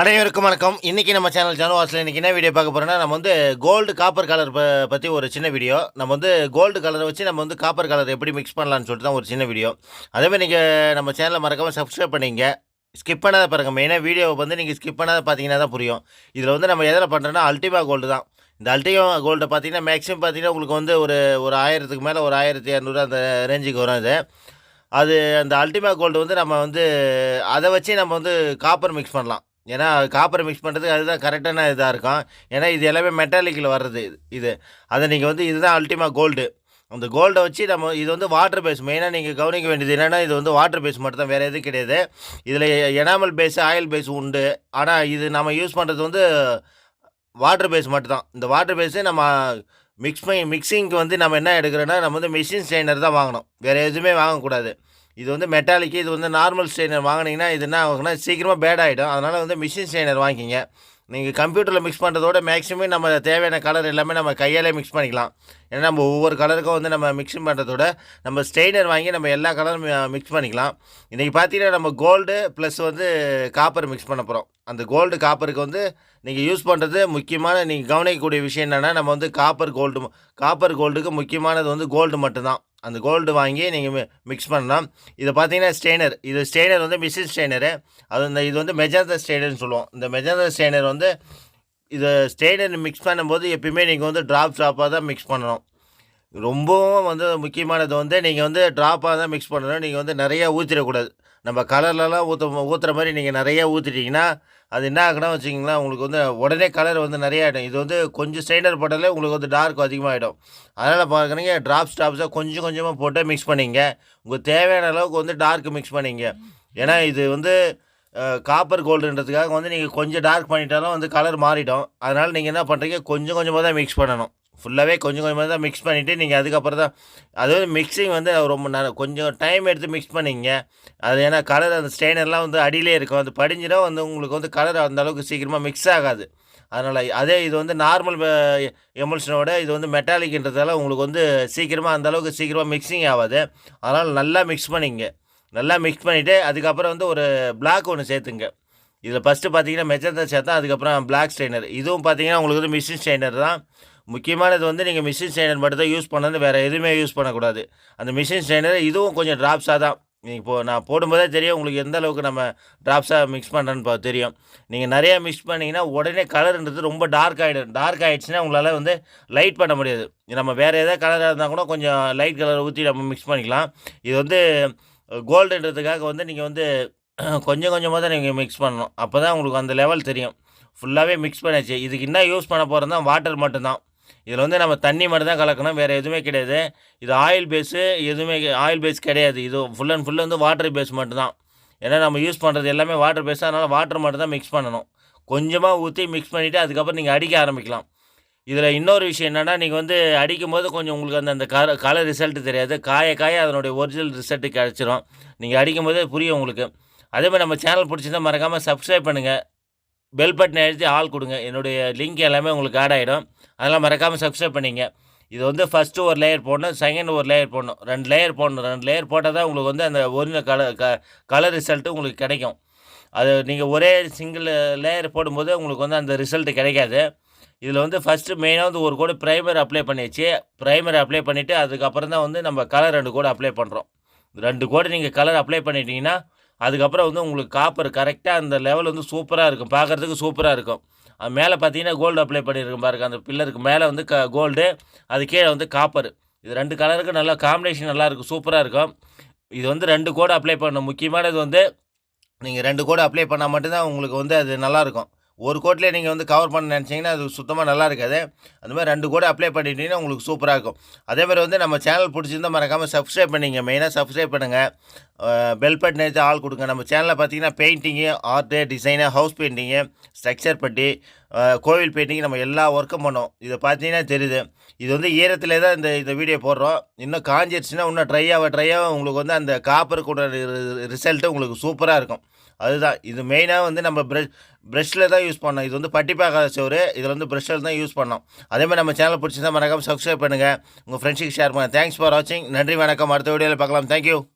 அனைவருக்கும் வணக்கம். இன்றைக்கி நம்ம சேனல் ஜனவாஸில் இன்றைக்கி என்ன வீடியோ பார்க்க போகிறோன்னா நம்ம வந்து கோல்டு காப்பர் கலர் ப பற்றி ஒரு சின்ன வீடியோ நம்ம வந்து கோல்டு கலரை வச்சு நம்ம வந்து காப்பர் கலர் எப்படி மிக்ஸ் பண்ணலான்னு சொல்லிட்டு தான் ஒரு சின்ன வீடியோ அதேமாதிரி நீங்கள் நம்ம சேனலை மறக்காமல் சப்ஸ்கிரைப் பண்ணிங்க. ஸ்கிப் பண்ணாத பாருங்க. மெயினாக வீடியோவை வந்து நீங்கள் ஸ்கிப் பண்ணாத பார்த்தீங்கன்னா தான் புரியும். இதில் வந்து நம்ம எதில் பண்ணுறோன்னா அல்டிமா கோல்டு தான். இந்த அல்டிமா கோல்டை பார்த்தீங்கன்னா மேக்ஸிமம் பார்த்தீங்கன்னா உங்களுக்கு வந்து ஒரு ஒரு ஆயிரத்துக்கு மேலே ஒரு ஆயிரத்தி இரநூறு அந்த ரேஞ்சுக்கு வரும் இது அது அந்த அல்டிமா கோல்டு வந்து நம்ம வந்து அதை வச்சு நம்ம வந்து காப்பர் மிக்ஸ் பண்ணலாம். ஏன்னா காப்பரை மிக்ஸ் பண்ணுறதுக்கு அதுதான் கரெக்டான இதாக இருக்கும். ஏன்னா இது எல்லாமே மெட்டாலிக்கில் வர்றது இது அதை நீங்கள் வந்து இதுதான் அல்டிமா கோல்டு அந்த கோல்டை வச்சு நம்ம இது வந்து வாட்டர் பேஸ் மெயினாக நீங்கள் கவனிக்க வேண்டியது என்னென்னா இது வந்து வாட்டர் பேஸ் மட்டும் தான் வேறு எதுவும் கிடையாது. இதில் எனாமல் பேஸ் ஆயில் பேஸ் உண்டு. ஆனால் இது நம்ம யூஸ் பண்ணுறது வந்து வாட்டர் பேஸ் மட்டும்தான். இந்த வாட்டர் பேஸு நம்ம மிக்ஸ் பண்ணி மிக்சிங்க்கு வந்து நம்ம என்ன எடுக்கிறோன்னா நம்ம வந்து மிஷின் ஸ்ட்ரெயினர் தான் வாங்கணும். வேறு எதுவுமே வாங்கக்கூடாது. இது வந்து மெட்டாலிக்கு இது வந்து நார்மல் ஸ்ட்ரெயினர் வாங்கினீங்கன்னா இது என்ன ஆகும்னா சீக்கிரமாக பேட் ஆகிடும் அதனால் வந்து மிஷின் ஸ்ட்ரெயினர் வாங்கிக்கிங்க. நீங்கள் கம்ப்யூட்டரில் மிக்ஸ் பண்ணுறதோட மேக்ஸிமம் நம்ம தேவையான கலர் எல்லாமே நம்ம கையாலே மிக்ஸ் பண்ணிக்கலாம். ஏன்னா நம்ம ஒவ்வொரு கலருக்கும் வந்து நம்ம மிக்ஸிங் பண்ணுறதோட நம்ம ஸ்ட்ரெயினர் வாங்கி நம்ம எல்லா கலரும் மிக்ஸ் பண்ணிக்கலாம். இன்றைக்கி பார்த்தீங்கன்னா நம்ம கோல்டு ப்ளஸ் வந்து காப்பர் மிக்ஸ் பண்ண போகிறோம் அந்த கோல்டு காப்பருக்கு வந்து நீங்கள் யூஸ் பண்ணுறது முக்கியமான நீங்கள் கவனிக்கக்கூடிய விஷயம் என்னென்னா நம்ம வந்து காப்பர் கோல்டு காப்பர் கோல்டுக்கு முக்கியமானது வந்து கோல்டு மட்டும்தான். அந்த கோல்டு வாங்கி நீங்கள் மிக்ஸ் பண்ணலாம். இதை பார்த்தீங்கன்னா ஸ்டெய்னர் இது ஸ்டெய்னர் வந்து மிஷின் ஸ்டெய்னரு அது இந்த இது வந்து மெஜாந்த ஸ்டெய்னர்னு சொல்லுவோம். இந்த மெஜாந்த ஸ்டெய்னர் வந்து இது ஸ்டெய்னர் மிக்ஸ் பண்ணும்போது எப்பயுமே நீங்கள் வந்து ட்ராப் ட்ராப்பாக தான் மிக்ஸ் பண்ணணும். ரொம்பவும் வந்து முக்கியமானது வந்து நீங்கள் வந்து ட்ராப்பாக தான் மிக்ஸ் பண்ணணும். நீங்கள் வந்து நிறையா ஊற்றிடக்கூடாது நம்ம கலர்லலாம் ஊற்ற ஊற்றுற மாதிரி நீங்கள் நிறையா ஊற்றிட்டிங்கன்னா அது என்ன ஆகுனா வச்சிங்களேன் உங்களுக்கு வந்து உடனே கலர் வந்து நிறைய ஆகிடும் இது வந்து கொஞ்சம் ஸ்டைண்டர் போட்டாலே உங்களுக்கு வந்து டார்க் அதிகமாகிடும் அதனால் பார்க்குறீங்க ட்ராப்ஸ் ட்ராப்ஸாக கொஞ்சம் கொஞ்சமாக போட்டு மிக்ஸ் பண்ணிங்க. உங்கள் தேவையான அளவுக்கு வந்து டார்க் மிக்ஸ் பண்ணிங்க. ஏன்னா இது வந்து காப்பர் கோல்டுன்றதுக்காக வந்து நீங்கள் கொஞ்சம் டார்க் பண்ணிட்டாலும் வந்து கலர் மாறிடும். அதனால் நீங்கள் என்ன பண்ணுறீங்க கொஞ்சம் கொஞ்சமாக தான் மிக்ஸ் பண்ணணும். ஃபுல்லாகவே கொஞ்சம் கொஞ்சமாக தான் மிக்ஸ் பண்ணிவிட்டு நீங்கள் அதுக்கப்புறம் தான் அதாவது மிக்சிங் வந்து ரொம்ப ந கொஞ்சம் டைம் எடுத்து மிக்ஸ் பண்ணிங்க. அது ஏன்னா கலர் அந்த ஸ்டெயினர்லாம் வந்து அடியிலே இருக்கும். அது படிஞ்சிடும் வந்து உங்களுக்கு வந்து கலர் அந்த அளவுக்கு சீக்கிரமாக மிக்ஸ் ஆகாது. அதனால் அதே இது வந்து நார்மல் எமல்ஷனோட இது வந்து மெட்டாலிக்ன்றதால உங்களுக்கு வந்து சீக்கிரமாக அந்த அளவுக்கு சீக்கிரமாக மிக்சிங் ஆகாது. அதனால் நல்லா மிக்ஸ் பண்ணிங்க. நல்லா மிக்ஸ் பண்ணிவிட்டு அதுக்கப்புறம் வந்து ஒரு பிளாக் ஒன்று சேர்த்துங்க. இதில் ஃபஸ்ட்டு பார்த்தீங்கன்னா மெச்சத்தை சேர்த்தா அதுக்கப்புறம் பிளாக் ஸ்டெயினர் இதுவும் பார்த்தீங்கன்னா உங்களுக்கு வந்து மிஷின் ஸ்ட்ரெயினர் தான். முக்கியமானது வந்து நீங்கள் மிஷின் ஸ்ட்ரெயினர் மட்டும் தான் யூஸ் பண்ணது வேறு எதுவுமே யூஸ் பண்ணக்கூடாது. அந்த மிஷின் ஸ்ட்ரெயினர் இதுவும் கொஞ்சம் ட்ராப்ஸாக தான். நீங்கள் இப்போ நான் போடும்போதே தெரியும் உங்களுக்கு எந்த அளவுக்கு நம்ம ட்ராப்ஸாக மிக்ஸ் பண்ணுறேன்னு தெரியும். நீங்கள் நிறையா மிக்ஸ் பண்ணிங்கன்னா உடனே கலருன்றது ரொம்ப டார்க் ஆகிடும் டார்க் ஆகிடுச்சுன்னா உங்களால் வந்து லைட் பண்ண முடியாது. நம்ம வேறு எதாவது கலராக இருந்தால் கூட கொஞ்சம் லைட் கலர் ஊற்றி நம்ம மிக்ஸ் பண்ணிக்கலாம். இது வந்து கோல்டுன்றதுக்காக வந்து நீங்கள் வந்து கொஞ்சம் கொஞ்சமாக தான் நீங்கள் மிக்ஸ் பண்ணணும். அப்போ தான் உங்களுக்கு அந்த லெவல் தெரியும். ஃபுல்லாகவே மிக்ஸ் பண்ணியாச்சு. இதுக்கு என்ன யூஸ் பண்ண போகிறது தான் வாட்டர் மட்டும்தான். இதில் வந்து நம்ம தண்ணி மட்டும் தான் கலக்கணும் வேறு எதுவுமே கிடையாது. இது ஆயில் பேஸு எதுவுமே ஆயில் பேஸ் கிடையாது. இது ஃபுல் அண்ட் ஃபுல் வந்து வாட்டர் பேஸ் மட்டும்தான் ஏன்னா நம்ம யூஸ் பண்ணுறது எல்லாமே வாட்டர் பேஸ் அதனால் வாட்டர் மட்டும் தான் மிக்ஸ் பண்ணணும். கொஞ்சமாக ஊற்றி மிக்ஸ் பண்ணிவிட்டு அதுக்கப்புறம் நீங்கள் அடிக்க ஆரம்பிக்கலாம். இதில் இன்னொரு விஷயம் என்னென்னா நீங்கள் வந்து அடிக்கும் போது கொஞ்சம் உங்களுக்கு அந்த அந்த கலர் கலர் ரிசல்ட்டு தெரியாது. காய காய அதனுடைய ஒரிஜினல் ரிசல்ட்டு கிடச்சிரும். நீங்கள் அடிக்கும் போதே புரியும் உங்களுக்கு. அதே மாதிரி நம்ம சேனல் பிடிச்சிருந்தால் மறக்காமல் சப்ஸ்கிரைப் பண்ணுங்கள் பெல் பட்டன் எழுதி ஆள் கொடுங்க. என்னுடைய லிங்க் எல்லாமே உங்களுக்கு ஆட் ஆகிடும் அதெல்லாம் மறக்காமல் சப்ஸ்கிரைப் பண்ணிங்க. இது வந்து ஃபஸ்ட்டு ஒரு லேயர் போடணும் செகண்ட் ஒரு லேயர் போடணும். ரெண்டு லேயர் போடணும். ரெண்டு லேயர் போட்டால் தான் உங்களுக்கு வந்து அந்த ஒரிஜினல் கலர் க கலர் ரிசல்ட்டு உங்களுக்கு கிடைக்கும். அது நீங்கள் ஒரே சிங்கிள் லேயர் போடும்போது உங்களுக்கு வந்து அந்த ரிசல்ட்டு கிடைக்காது. இதில் வந்து ஃபஸ்ட்டு மெயினாக வந்து ஒரு கூட ப்ரைமர் அப்ளை பண்ணியாச்சு. ப்ரைமர் அப்ளை பண்ணிவிட்டு அதுக்கப்புறம் தான் வந்து நம்ம கலர் ரெண்டு கூட அப்ளை பண்ணுறோம் ரெண்டு கோடு நீங்கள் கலர் அப்ளை பண்ணிட்டீங்கன்னா அதுக்கப்புறம் வந்து உங்களுக்கு காப்பர் கரெக்டாக அந்த லெவல் வந்து சூப்பராக இருக்கும். பார்க்குறதுக்கு சூப்பராக இருக்கும். அது மேலே பார்த்தீங்கன்னா கோல்டு அப்ளை பண்ணியிருக்கும் பாருங்க. அந்த பில்லருக்கு மேலே வந்து க கோல்டு அது கீழே வந்து காப்பர் இது ரெண்டு கலருக்கு நல்லா காம்பினேஷன் நல்லாயிருக்கும் சூப்பராக இருக்கும். இது வந்து ரெண்டு கோடு அப்ளை பண்ணணும். முக்கியமானது வந்து நீங்கள் ரெண்டு கோடு அப்ளை பண்ணால் மட்டும்தான் உங்களுக்கு வந்து அது நல்லாயிருக்கும் ஒரு கோட்டில் நீங்கள் வந்து கவர் பண்ண நினச்சிங்கன்னா அது சுத்தமாக நல்லா இருக்காது. அந்த மாதிரி ரெண்டு கோடி அப்ளை பண்ணிட்டீங்கன்னா உங்களுக்கு சூப்பராக இருக்கும். அதே மாதிரி வந்து நம்ம சேனல் பிடிச்சிருந்தால் மறக்காமல் சப்ஸ்கிரைப் பண்ணிங்க. மெயினாக சப்ஸ்கிரைப் பண்ணுங்கள் பெல் பட்டன் எடுத்து ஆள் கொடுங்க. நம்ம சேனலில் பார்த்தீங்கன்னா painting art design house painting structure பட்டி கோவில் பெயிண்டிங் நம்ம எல்லா ஒர்க்கும் பண்ணோம். இதை பார்த்தீங்கன்னா தெரியுது. இது வந்து ஈரத்தில் தான் இந்த இந்த வீடியோ போடுறோம். இன்னும் காஞ்சிருச்சுன்னா இன்னும் ட்ரை ஆக ட்ரை ஆக உங்களுக்கு வந்து அந்த காப்பர் கூட ரிசல்ட்டு உங்களுக்கு சூப்பராக இருக்கும். அதுதான். இது மெயினாக வந்து நம்ம ப்ரஷ் ப்ரெஷ்ஷில் தான் யூஸ் பண்ணோம். இது வந்து பட்டி பார்க்காத சோறு. இதில் வந்து ப்ரெஷ்ஷில் தான் யூஸ் பண்ணோம். அதே மாதிரி நம்ம சேனல் பிடிச்சிருந்தா மறக்காமல் சப்ஸ்கிரைப் பண்ணுங்கள் உங்கள் ஃப்ரெண்ட்ஸுக்கு ஷேர் பண்ணுங்கள் தேங்க்ஸ் ஃபார் வாட்சிங் நன்றி வணக்கம். அடுத்த வீடியோவில் பார்க்கலாம். தேங்க்யூ